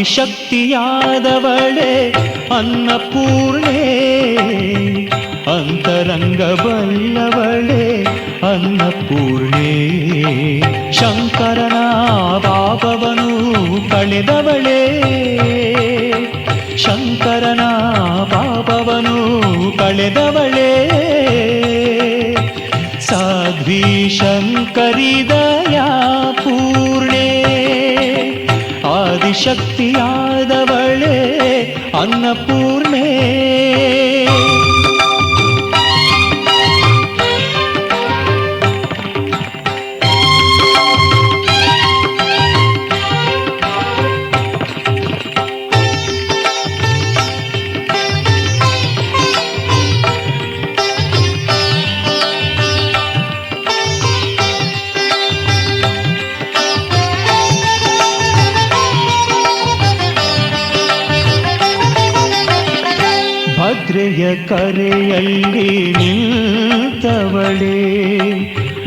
ಆದಿಶಕ್ತಿಯಾದವಳೆ ಅನ್ನಪೂರ್ಣೆ. ಅಂತರಂಗ ಬಲ್ಲವಳೆ ಅನ್ನಪೂರ್ಣೆ. ಶಂಕರನ ಪಾಪವನು ಕಳೆದವಳೆ. ಶಂಕರನ ಪಾಪವನು ಕಳೆದವಳೆ. ಸಾಧ್ವಿ ಶಂಕರಿದಯ ಆದಿಶಕ್ತಿಯಾದವಳೆ ಅನ್ನಪೂರ್ಣೆ ಕರೆಯಲ್ಲಿ ನಿಂತವಳೆ.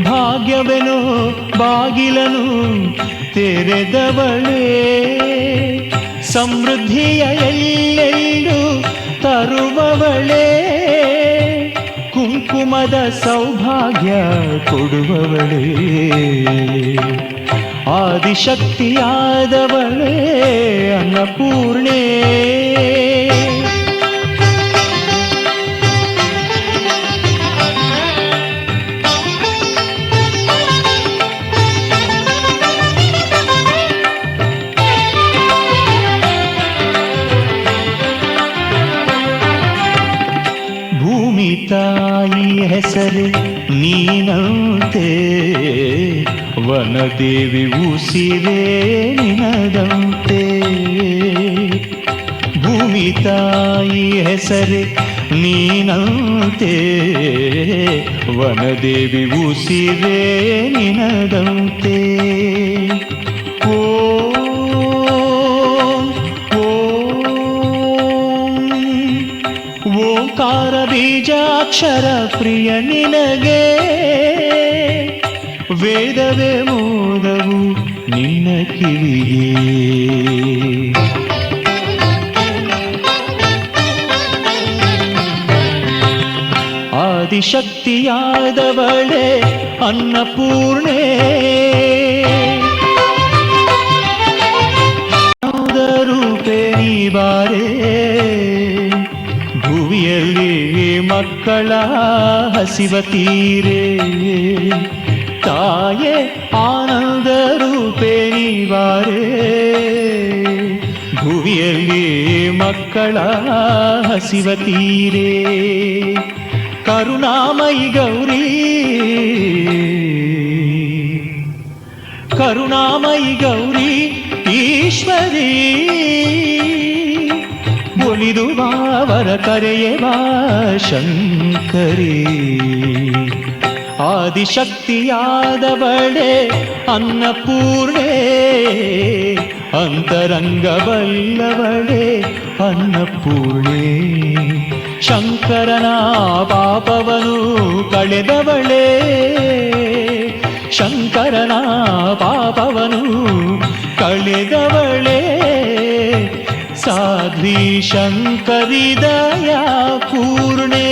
ಭಾಗ್ಯವೆನೋ ಬಾಗಿಲನು ತೆರೆದವಳೆ. ಸಮೃದ್ಧಿಯ ಎಲ್ಲೆಲ್ಲೂ ತರುವವಳೆ. ಕುಂಕುಮದ ಸೌಭಾಗ್ಯ ಕೊಡುವವಳೆ. ಆದಿಶಕ್ತಿಯಾದವಳೇ ಅನ್ನಪೂರ್ಣೆ. ಹೆಸರೇ ನೀನಂತೆ ವನದೇವಿ ಉಸಿರೇ ನಿನದಂತೆ ಭೂಮಿ ತಾಯಿ ಹೆಸರೇ ನೀನಂತೆ ವನದೇವಿ ಉಸಿರೇ ನಿನದಂತೆ ಓ ಓಂಕಾರ ಬೀಜಾಕ್ಷರ ಪ್ರಿಯ ನಿನಗೆ. ವೇದವೇ ಮೋದವು ನಿನ್ನ ಕಿವಿಗೆ ಆದಿಶಕ್ತಿಯಾದವಳೆ ಅನ್ನಪೂರ್ಣೆ. ಭುವಿಯಲ್ಲಿ ಮಕ್ಕಳ ಹಸಿವ ತೀರೆ. ತಾಯೇ, ಆನಂದ ರೂಪೇ ಭುವಿಯಲ್ಲಿ ಮಕ್ಕಳ ಹಸಿವ ತೀರೆ. ಕರುಣಾಮಯಿ ಗೌರಿ. ಕರುಣಾಮಯಿ ಗೌರಿ, ಈಶ್ವರಿ. ಒಲಿದು ಬಾವರ ಕರೆಯೇ ಶಂಕರೇ. ಆದಿಶಕ್ತಿಯಾದ ಆದಿಶಕ್ತಿಯಾದವಳೆ, ಅನ್ನಪೂರ್ಣೆ. ಅಂತರಂಗ ಬಲ್ಲವಳೆ ಅನ್ನಪೂರ್ಣೆ. ಶಂಕರನ ಪಾಪವನು ಕಳೆದವಳೆ. ಶಂಕರನ ಪಾಪವನು ಕಳೆದವಳೆ. ಸಾಧ್ವಿ ಶಂಕರಿದಯ ಪೂರ್ಣೆ